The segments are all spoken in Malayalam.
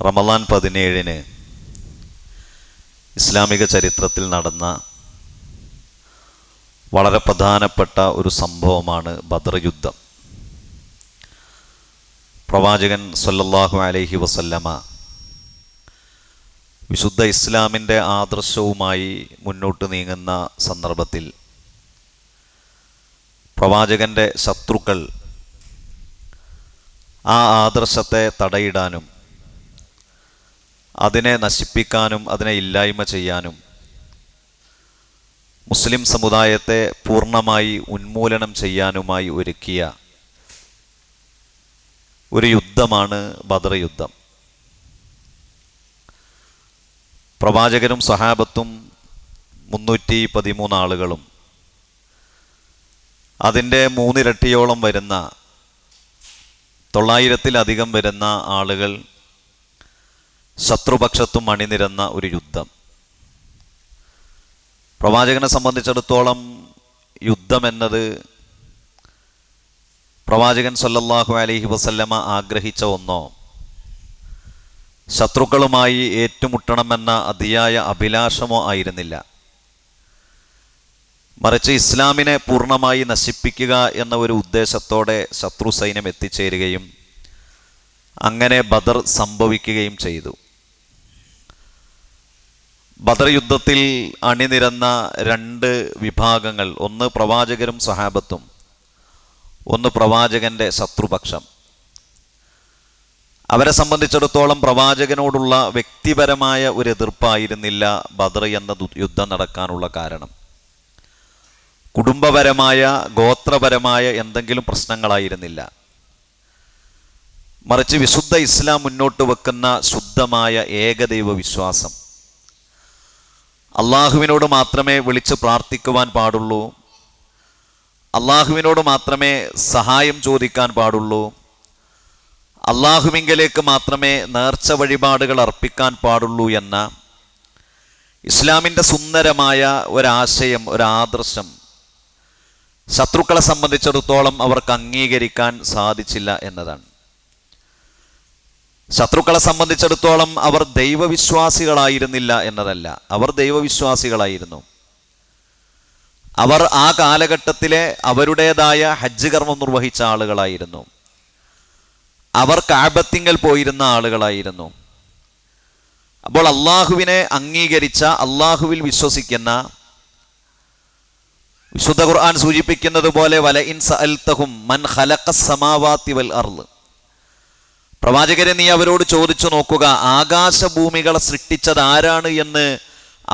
റമദാൻ പതിനേഴിന് ഇസ്ലാമിക ചരിത്രത്തിൽ നടന്ന വളരെ പ്രധാനപ്പെട്ട ഒരു സംഭവമാണ് ബദർ യുദ്ധം. പ്രവാചകൻ സല്ലല്ലാഹു അലൈഹി വസല്ലമ വിശുദ്ധ ഇസ്ലാമിന്റെ ആദർശവുമായി മുന്നോട്ട് നീങ്ങുന്ന സന്ദർഭത്തിൽ പ്രവാചകന്റെ ശത്രുക്കൾ ആ ആദർശത്തെ തടയിടാനും അതിനെ നശിപ്പിക്കാനും അതിനെ ഇല്ലായ്മ ചെയ്യാനും മുസ്ലിം സമുദായത്തെ പൂർണമായി ഉന്മൂലനം ചെയ്യാനുമായി ഒരുക്കിയ ഒരു യുദ്ധമാണ് ബദർ യുദ്ധം. പ്രവാചകരും സഹാബത്തും മുന്നൂറ്റി പതിമൂന്ന് ആളുകളും അതിന്റെ മൂന്നിരട്ടിയോളം വരുന്ന തൊള്ളായിരത്തിലധികം വരുന്ന ആളുകൾ ശത്രുപക്ഷത്തും അണിനിരന്ന ഒരു യുദ്ധം. പ്രവാചകനെ സംബന്ധിച്ചിടത്തോളം യുദ്ധം എന്നത് പ്രവാചകൻ സല്ലല്ലാഹു അലൈഹി വസല്ലമ ആഗ്രഹിച്ച ഒന്നോ ശത്രുക്കളുമായി ഏറ്റുമുട്ടണമെന്ന അതിയായ അഭിലാഷമോ ആയിരുന്നില്ല. മറിച്ച് ഇസ്ലാമിനെ പൂർണമായി നശിപ്പിക്കുക എന്ന ഒരു ഉദ്ദേശത്തോടെ ശത്രു സൈന്യം എത്തിച്ചേരുകയും അങ്ങനെ ബദർ സംഭവിക്കുകയും ചെയ്തു. ബദർ യുദ്ധത്തിൽ അണിനിരന്ന രണ്ട് വിഭാഗങ്ങൾ ഒന്ന് പ്രവാചകരും സഹാബത്തും ഒന്ന് പ്രവാചകന്റെ ശത്രുപക്ഷം. അവരെ സംബന്ധിച്ചിടത്തോളം പ്രവാചകനോടുള്ള വ്യക്തിപരമായ ഒരു എതിർപ്പായിരുന്നില്ല ബദർ എന്ന യുദ്ധം നടക്കാനുള്ള കാരണം. കുടുംബപരമായ ഗോത്രപരമായ എന്തെങ്കിലും പ്രശ്നങ്ങളായിരുന്നില്ല. മറിച്ച് വിശുദ്ധ ഇസ്ലാം മുന്നോട്ട് വെക്കുന്ന ശുദ്ധമായ ഏകദൈവ വിശ്വാസം അള്ളാഹുവിനോട് മാത്രമേ വിളിച്ച് പ്രാർത്ഥിക്കുവാൻ പാടുള്ളൂ. അള്ളാഹുവിനോട് മാത്രമേ സഹായം ചോദിക്കാൻ പാടുള്ളൂ. അള്ളാഹുവിങ്കലേക്ക് മാത്രമേ നേർച്ച വഴിപാടുകൾ അർപ്പിക്കാൻ പാടുള്ളൂ എന്ന ഇസ്ലാമിന്റെ സുന്ദരമായ ഒരാശയം ഒരാദർശം ശത്രുക്കളെ സംബന്ധിച്ചിടത്തോളം അവർക്ക് അംഗീകരിക്കാൻ സാധിച്ചില്ല എന്നതാണ്. ശത്രുക്കളെ സംബന്ധിച്ചിടത്തോളം അവർ ദൈവവിശ്വാസികളായിരുന്നില്ല എന്നതല്ല. അവർ ദൈവവിശ്വാസികളായിരുന്നു. അവർ ആ കാലഘട്ടത്തിലെ അവരുടേതായ ഹജ്ജ് കർമ്മം നിർവഹിച്ച ആളുകളായിരുന്നു. അവർ കാബത്തിങ്കൽ പോയിരുന്ന ആളുകളായിരുന്നു. അപ്പോൾ അള്ളാഹുവിനെ അംഗീകരിച്ച അള്ളാഹുവിൽ വിശ്വസിക്കുന്ന വിശുദ്ധ ഖുർആൻ സൂചിപ്പിക്കുന്നത് പോലെ വല ഇൻ സഅൽതഹും മൻ ഖലഖ സമാവാത്തി വൽ അർൾ പ്രവാചകരെ നീ അവരോട് ചോദിച്ചു നോക്കുക ആകാശഭൂമികളെ സൃഷ്ടിച്ചത് ആരാണ് എന്ന്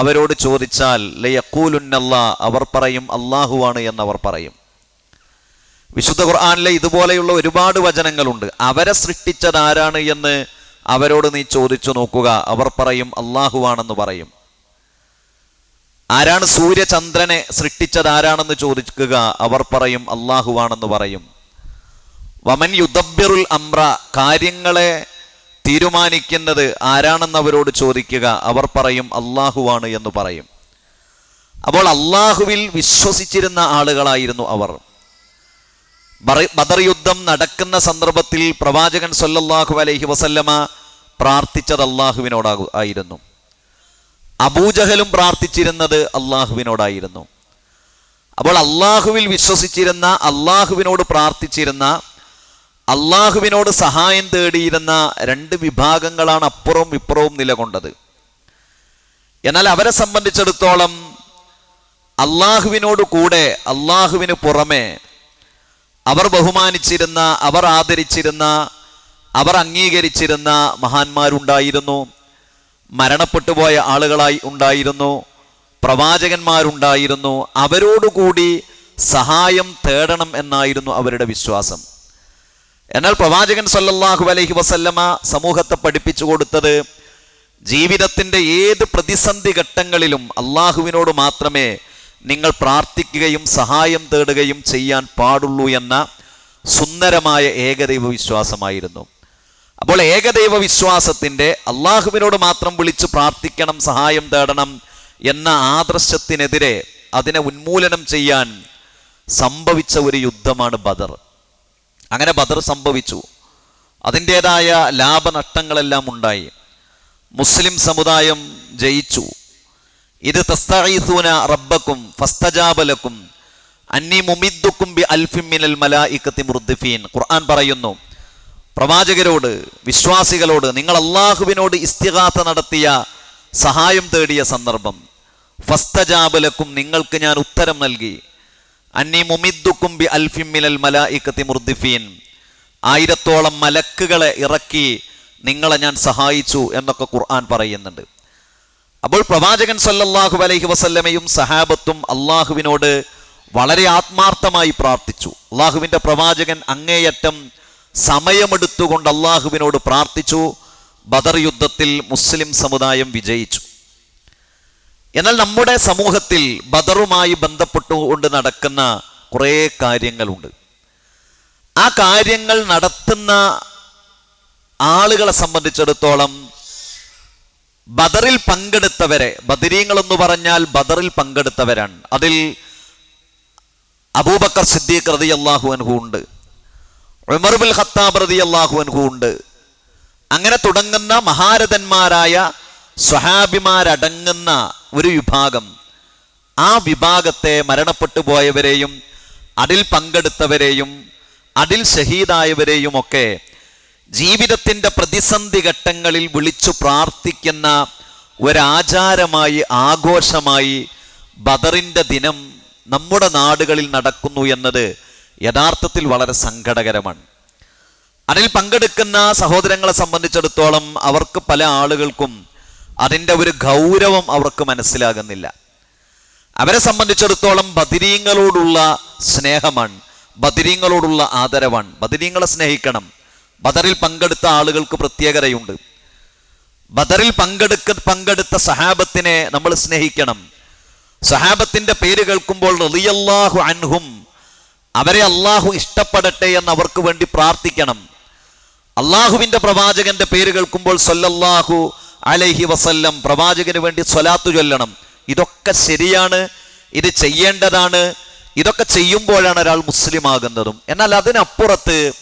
അവരോട് ചോദിച്ചാൽ ലയക്കൂലുന്നല്ല അവർ പറയും അള്ളാഹുവാണ് എന്നവർ പറയും. വിശുദ്ധ ഖുർആാനിലെ ഇതുപോലെയുള്ള ഒരുപാട് വചനങ്ങളുണ്ട്. അവരെ സൃഷ്ടിച്ചത് ആരാണ് എന്ന് അവരോട് നീ ചോദിച്ചു നോക്കുക അവർ പറയും അള്ളാഹുവാണെന്ന് പറയും. ആരാണ് സൂര്യചന്ദ്രനെ സൃഷ്ടിച്ചത് ആരാണെന്ന് ചോദിക്കുക അവർ പറയും അള്ളാഹുവാണെന്ന് പറയും. വമൻ യുദ്ധബിറുൽ അമ്ര കാര്യങ്ങളെ തീരുമാനിക്കുന്നത് ആരാണെന്ന് അവരോട് ചോദിക്കുക അവർ പറയും അള്ളാഹുവാണ് എന്ന് പറയും. അപ്പോൾ അള്ളാഹുവിൽ വിശ്വസിച്ചിരുന്ന ആളുകളായിരുന്നു അവർ. ബദർ യുദ്ധം നടക്കുന്ന സന്ദർഭത്തിൽ പ്രവാചകൻ സൊല്ലാഹു അലൈഹി വസല്ലമ പ്രാർത്ഥിച്ചത് അള്ളാഹുവിനോടാകു ആയിരുന്നു. അബൂജഹലും പ്രാർത്ഥിച്ചിരുന്നത് അള്ളാഹുവിനോടായിരുന്നു അപ്പോൾ അള്ളാഹുവിൽ വിശ്വസിച്ചിരുന്ന അള്ളാഹുവിനോട് പ്രാർത്ഥിച്ചിരുന്ന അള്ളാഹുവിനോട് സഹായം തേടിയിരുന്ന രണ്ട് വിഭാഗങ്ങളാണ് അപ്പുറവും ഇപ്പുറവും നിലകൊണ്ടത്. എന്നാൽ അവരെ സംബന്ധിച്ചിടത്തോളം അള്ളാഹുവിനോട് കൂടെ അള്ളാഹുവിന് പുറമെ അവർ ബഹുമാനിച്ചിരുന്ന അവർ ആദരിച്ചിരുന്ന അവർ അംഗീകരിച്ചിരുന്ന മഹാന്മാരുണ്ടായിരുന്നു. മരണപ്പെട്ടു പോയ ആളുകളായി ഉണ്ടായിരുന്നു. പ്രവാചകന്മാരുണ്ടായിരുന്നു. അവരോടുകൂടി സഹായം തേടണം എന്നായിരുന്നു അവരുടെ വിശ്വാസം. എന്നാൽ പ്രവാചകൻ സല്ലല്ലാഹു അലൈഹി വസല്ലമ സമൂഹത്തെ പഠിപ്പിച്ചു കൊടുത്തത് ജീവിതത്തിന്റെ ഏത് പ്രതിസന്ധി ഘട്ടങ്ങളിലും അള്ളാഹുവിനോട് മാത്രമേ നിങ്ങൾ പ്രാർത്ഥിക്കുകയും സഹായം തേടുകയും ചെയ്യാൻ പാടുള്ളൂ എന്ന സുന്ദരമായ ഏകദൈവ വിശ്വാസമായിരുന്നു. അപ്പോൾ ഏകദൈവ വിശ്വാസത്തിന്റെ അള്ളാഹുവിനോട് മാത്രം വിളിച്ച് പ്രാർത്ഥിക്കണം സഹായം തേടണം എന്ന ആദർശത്തിനെതിരെ അതിനെ ഉന്മൂലനം ചെയ്യാൻ സംഭവിച്ച ഒരു യുദ്ധമാണ് ബദർ. അങ്ങനെ ബദർ സംഭവിച്ചു. അതിന്റേതായ ലാഭനഷ്ടങ്ങളെല്ലാം ഉണ്ടായി. മുസ്ലിം സമുദായം ജയിച്ചു. ഇത് തസ്തഈസൂന റബ്ബക്കും ഫസ്തജാബലക്കും അന്നി മുമിദ്ദുക്കും ബി അൽഫിമിനൽ മല മലായിക്കത്തി മുർദിഫീൻ ഖുർആൻ പറയുന്നു പ്രവാചകരോട് വിശ്വാസികളോട് നിങ്ങൾ അള്ളാഹുവിനോട് ഇസ്തിഹാത്ത നടത്തിയ സഹായം തേടിയ സന്ദർഭം. ഫസ്തജാബലക്കും നിങ്ങൾക്ക് ഞാൻ ഉത്തരം നൽകി. അന്നി മുമിദ്ദുക്കും ബി അൽഫിൻ മലായിക്കത്തി മുർദിഫീൻ. ആയിരത്തോളം മലക്കുകളെ ഇറക്കി നിങ്ങളെ ഞാൻ സഹായിച്ചു എന്നൊക്കെ ഖുർആൻ പറയുന്നുണ്ട്. അപ്പോൾ പ്രവാചകൻ സല്ലല്ലാഹു അലൈഹി വസല്ലമയും സഹാബത്തും അള്ളാഹുവിനോട് വളരെ ആത്മാർത്ഥമായി പ്രാർത്ഥിച്ചു. അള്ളാഹുവിന്റെ പ്രവാചകൻ അങ്ങേയറ്റം സമയമെടുത്തുകൊണ്ട് അള്ളാഹുവിനോട് പ്രാർത്ഥിച്ചു. ബദർ യുദ്ധത്തിൽ മുസ്ലിം സമുദായം വിജയിച്ചു. എന്നാൽ നമ്മുടെ സമൂഹത്തിൽ ബദറുമായി ബന്ധപ്പെട്ടുകൊണ്ട് നടക്കുന്ന കുറേ കാര്യങ്ങളുണ്ട്. ആ കാര്യങ്ങൾ നടത്തുന്ന ആളുകളെ സംബന്ധിച്ചിടത്തോളം ബദറിൽ പങ്കെടുത്തവരെ ബദരീങ്ങൾ എന്ന് പറഞ്ഞാൽ ബദറിൽ പങ്കെടുത്തവരാണ്. അതിൽ അബൂബക്കർ സിദ്ദീഖ് റതി അള്ളാഹു അൻഹു ഉണ്ട്. ഉമർ ഹത്താബ് ഖത്താബ് റതി അള്ളാഹു അൻഹു ഉണ്ട്. അങ്ങനെ തുടങ്ങുന്ന മഹാരഥന്മാരായ സ്വഹാബിമാരടങ്ങുന്ന ഒരു വിഭാഗം. ആ വിഭാഗത്തെ മരണപ്പെട്ടു പോയവരെയും അതിൽ പങ്കെടുത്തവരെയും അതിൽ ഷഹീദായവരെയും ഒക്കെ ജീവിതത്തിന്റെ പ്രതിസന്ധി ഘട്ടങ്ങളിൽ വിളിച്ചു പ്രാർത്ഥിക്കുന്ന ഒരാചാരമായി ആഘോഷമായി ബദറിന്റെ ദിനം നമ്മുടെ നാടുകളിൽ നടക്കുന്നു എന്നത് യഥാർത്ഥത്തിൽ വളരെ സങ്കടകരമാണ്. അതിൽ പങ്കെടുക്കുന്ന സഹോദരങ്ങളെ സംബന്ധിച്ചിടത്തോളം അവർക്ക് പല ആളുകൾക്കും അതിന്റെ ഒരു ഗൗരവം അവർക്ക് മനസ്സിലാകുന്നില്ല. അവരെ സംബന്ധിച്ചിടത്തോളം ബദിരീങ്ങളോടുള്ള സ്നേഹമാണ് ബദിരീങ്ങളോടുള്ള ആദരവാണ് ബദിരീങ്ങളെ സ്നേഹിക്കണം. ബദറിൽ പങ്കെടുത്ത ആളുകൾക്ക് പ്രത്യേകതയുണ്ട്. ബദറിൽ പങ്കെടുക്ക പങ്കെടുത്ത സഹാബത്തിനെ നമ്മൾ സ്നേഹിക്കണം. സഹാബത്തിന്റെ പേര് കേൾക്കുമ്പോൾ റിയല്ലാഹു അൻഹും അവരെ അള്ളാഹു ഇഷ്ടപ്പെടട്ടെ എന്ന് അവർക്ക് വേണ്ടി പ്രാർത്ഥിക്കണം. അള്ളാഹുവിന്റെ പ്രവാചകന്റെ പേര് കേൾക്കുമ്പോൾ സല്ലല്ലാഹു അലൈഹി വസല്ലം പ്രവാചകന് വേണ്ടി സ്വലാത്തു ചൊല്ലണം. ഇതൊക്കെ ശരിയാണ് ഇത് ചെയ്യേണ്ടതാണ് ഇതൊക്കെ ചെയ്യുമ്പോഴാണ് ഒരാൾ മുസ്ലിം ആകുന്നതും എന്നാൽ അതിനപ്പുറത്ത്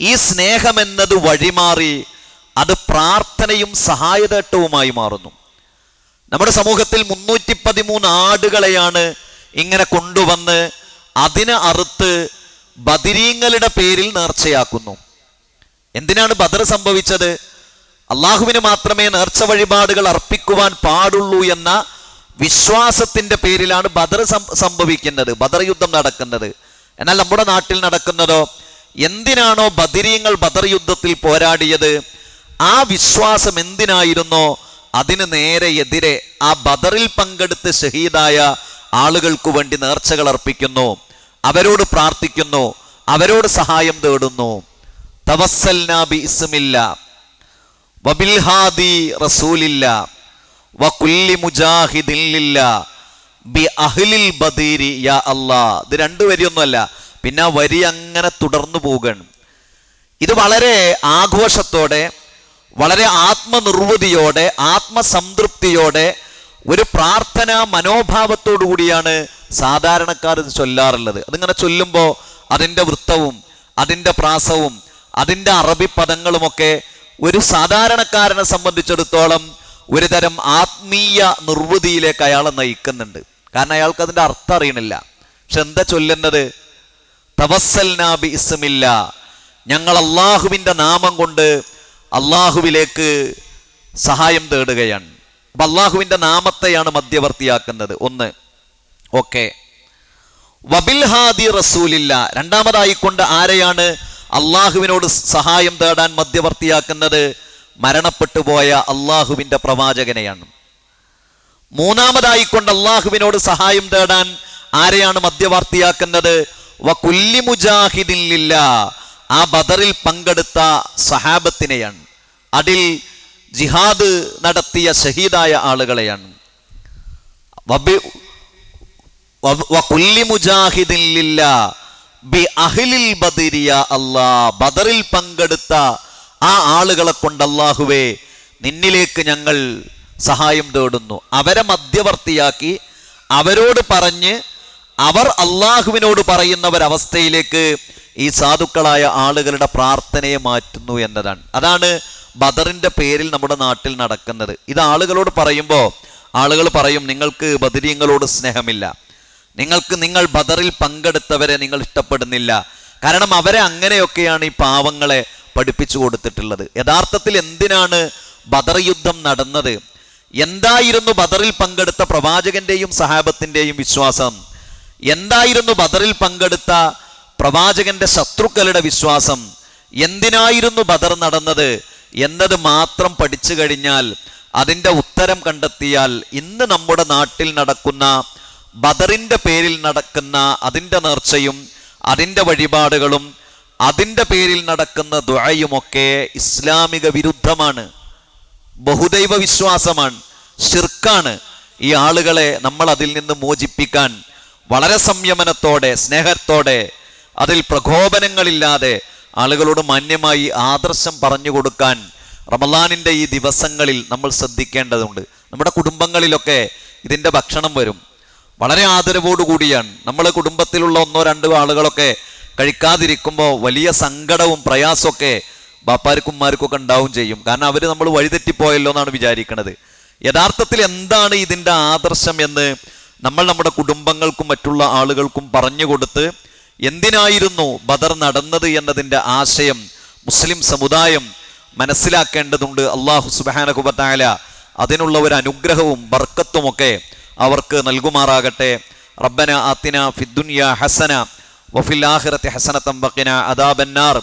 ഈ സ്നേഹം സ്നേഹമെന്നത് വഴിമാറി അത് പ്രാർത്ഥനയും സഹായതേട്ടവുമായി മാറുന്നു. നമ്മുടെ സമൂഹത്തിൽ മുന്നൂറ്റി പതിമൂന്ന് ആടുകളെയാണ് ഇങ്ങനെ കൊണ്ടുവന്ന് അതിനെ അറുത്ത് ബദിരീങ്ങളുടെ പേരിൽ നേർച്ചയാക്കുന്നു. എന്തിനാണ് ബദർ സംഭവിച്ചത്? അള്ളാഹുവിന് മാത്രമേ നേർച്ച വഴിപാടുകൾ അർപ്പിക്കുവാൻ പാടുള്ളൂ എന്ന വിശ്വാസത്തിന്റെ പേരിലാണ് ബദർ സംഭവിക്കുന്നത് ബദർ യുദ്ധം നടക്കുന്നത്. എന്നാൽ നമ്മുടെ നാട്ടിൽ നടക്കുന്നതോ എന്തിനാണോ ബദിരീങ്ങൾ ബദർ യുദ്ധത്തിൽ പോരാടിയത്? ആ വിശ്വാസം എന്തിനായിരുന്നോ? അതിന് നേരെ എതിരെ ആ ബദറിൽ പങ്കെടുത്ത് ഷഹീദായ ആളുകൾക്ക് വേണ്ടി നേർച്ചകൾ അർപ്പിക്കുന്നു. അവരോട് പ്രാർത്ഥിക്കുന്നു. അവരോട് സഹായം തേടുന്നു. തവസ്സൽ നാബി ഇസ്മില്ല വബിൽഹാദി റസൂലില്ല വകുല്ലി മുജാഹിദില്ല ബി അഹ്ലിൽ ബദീരി യാ അല്ലാ. ഇത് രണ്ടു വരിയൊന്നുമല്ല. പിന്നെ വരി അങ്ങനെ തുടർന്നു പോവുകയാണ്. ഇത് വളരെ ആഘോഷത്തോടെ വളരെ ആത്മനിർവൃതിയോടെ ആത്മസംതൃപ്തിയോടെ ഒരു പ്രാർത്ഥനാ മനോഭാവത്തോടു കൂടിയാണ് സാധാരണക്കാർ ഇത് ചൊല്ലാറുള്ളത്. അതിങ്ങനെ ചൊല്ലുമ്പോൾ അതിന്റെ വൃത്തവും അതിന്റെ പ്രാസവും അതിന്റെ അറബി പദങ്ങളുമൊക്കെ ഒരു സാധാരണക്കാരനെ സംബന്ധിച്ചിടത്തോളം ഒരു തരം ആത്മീയ നിർവൃതിയിലേക്ക് അയാൾ നയിക്കുന്നുണ്ട്. കാരണം അയാൾക്ക് അതിന്റെ അർത്ഥം അറിയണില്ല. പക്ഷെ എന്താ ചൊല്ലുന്നത്? തവസ്സൽനാബി ഇസ്മില്ല ഞങ്ങൾ അള്ളാഹുവിന്റെ നാമം കൊണ്ട് അള്ളാഹുവിലേക്ക് സഹായം തേടുകയാണ്. അപ്പം അള്ളാഹുവിന്റെ നാമത്തെയാണ് മധ്യവർത്തിയാക്കുന്നത്. ഒന്ന് ഓക്കെ. വബിൽഹാദി റസൂലില്ല. രണ്ടാമതായിക്കൊണ്ട് ആരെയാണ്? അള്ളാഹുവിനോട് സഹായം തേടാൻ മധ്യവർത്തിയാക്കുന്നത് മരണപ്പെട്ടു പോയ അള്ളാഹുവിന്റെ പ്രവാചകനെയാണ്. മൂന്നാമതായിക്കൊണ്ട് അള്ളാഹുവിനോട് സഹായം തേടാൻ ആരെയാണ് മധ്യവർത്തിയാക്കുന്നത്? വകുല്ലി മുജാഹിദില്ല ആ ബദറിൽ പങ്കെടുത്ത സഹാബത്തിനെയാണ്. അതിൽ ജിഹാദ് നടത്തിയ ഷഹീദായ ആളുകളെയാണ്. വബി വ- വകുല്ലി മുജാഹിദില്ല ബി അഹ്ലിൽ ബദരിയ അല്ലാ ബദറിൽ പങ്കെടുത്ത ആ ആളുകളെ കൊണ്ട് അല്ലാഹുവേ നിന്നിലേക്ക് ഞങ്ങൾ സഹായം തേടുന്നു. അവരെ മധ്യവർത്തിയാക്കി അവരോട് പറഞ്ഞ് അവർ അള്ളാഹുവിനോട് പറയുന്ന ഒരവസ്ഥയിലേക്ക് ഈ സാധുക്കളായ ആളുകളുടെ പ്രാർത്ഥനയെ മാറ്റുന്നു എന്നതാണ്. അതാണ് ബദറിന്റെ പേരിൽ നമ്മുടെ നാട്ടിൽ നടക്കുന്നത്. ഇത് ആളുകളോട് പറയുമ്പോൾ ആളുകൾ പറയും നിങ്ങൾക്ക് ബദരീങ്ങളോട് സ്നേഹമില്ല. നിങ്ങൾക്ക് നിങ്ങൾ ബദറിൽ പങ്കെടുത്തവരെ നിങ്ങൾ ഇഷ്ടപ്പെടുന്നില്ല. കാരണം അവരെ അങ്ങനെയൊക്കെയാണ് ഈ പാവങ്ങളെ പഠിപ്പിച്ചു കൊടുത്തിട്ടുള്ളത്. യഥാർത്ഥത്തിൽ എന്തിനാണ് ബദർ യുദ്ധം നടന്നത്? എന്തായിരുന്നു ബദറിൽ പങ്കെടുത്ത പ്രവാചകന്റെയും സഹാബത്തിന്റെയും വിശ്വാസം? എന്തായിരുന്നു ബദറിൽ പങ്കെടുത്ത പ്രവാചകന്റെ ശത്രുക്കളുടെ വിശ്വാസം? എന്തിനായിരുന്നു ബദർ നടന്നത്? എന്നത് മാത്രം പഠിച്ചു കഴിഞ്ഞാൽ അതിന്റെ ഉത്തരം കണ്ടെത്തിയാൽ ഇന്ന് നമ്മുടെ നാട്ടിൽ നടക്കുന്ന ബദറിന്റെ പേരിൽ നടക്കുന്ന അതിന്റെ നേർച്ചയും അതിന്റെ വഴിപാടുകളും അതിന്റെ പേരിൽ നടക്കുന്ന ദുഴയുമൊക്കെ ഇസ്ലാമിക വിരുദ്ധമാണ് ബഹുദൈവ വിശ്വാസമാണ് ഷിർക്കാണ് ഈ ആളുകളെ നമ്മൾ അതിൽ നിന്ന് മോചിപ്പിക്കാൻ. വളരെ സംയമനത്തോടെ സ്നേഹത്തോടെ അതിൽ പ്രകോപനങ്ങളില്ലാതെ ആളുകളോട് മാന്യമായി ആദർശം പറഞ്ഞു കൊടുക്കാൻ റമലാനിന്റെ ഈ ദിവസങ്ങളിൽ നമ്മൾ ശ്രദ്ധിക്കേണ്ടതുണ്ട്. നമ്മുടെ കുടുംബങ്ങളിലൊക്കെ ഇതിന്റെ ഭക്ഷണം വരും. വളരെ ആദരവോടുകൂടിയാണ്. നമ്മളെ കുടുംബത്തിലുള്ള ഒന്നോ രണ്ടോ ആളുകളൊക്കെ കഴിക്കാതിരിക്കുമ്പോൾ വലിയ സങ്കടവും പ്രയാസമൊക്കെ ബാപ്പാർക്കും ഉമ്മാർക്കും ഒക്കെ ഉണ്ടാവും ചെയ്യും. കാരണം അവർ നമ്മൾ വഴിതെറ്റിപ്പോയല്ലോ എന്നാണ് വിചാരിക്കുന്നത് യഥാർത്ഥത്തിൽ എന്താണ് ഇതിന്റെ ആദർശം എന്ന് നമ്മൾ നമ്മുടെ കുടുംബങ്ങൾക്കും മറ്റുള്ള ആളുകൾക്കും പറഞ്ഞു കൊടുത്ത് എന്തിനായിരുന്നു ബദർ നടന്നത് എന്നതിന്റെ ആശയം മുസ്ലിം സമുദായം മനസ്സിലാക്കേണ്ടതുണ്ട്. അള്ളാഹു സുബാനകുബത്തായ അതിനുള്ള ഒരു അനുഗ്രഹവും ബർക്കത്തുമൊക്കെ അവർക്ക് നൽകുമാറാകട്ടെ. റബ്ബന ആത്തിന ഫിദ്ദുനിയ ഹസന വഫിൽ ആഖിറത്തി ഹസനത്തം വഖിന അദാബന്നാർ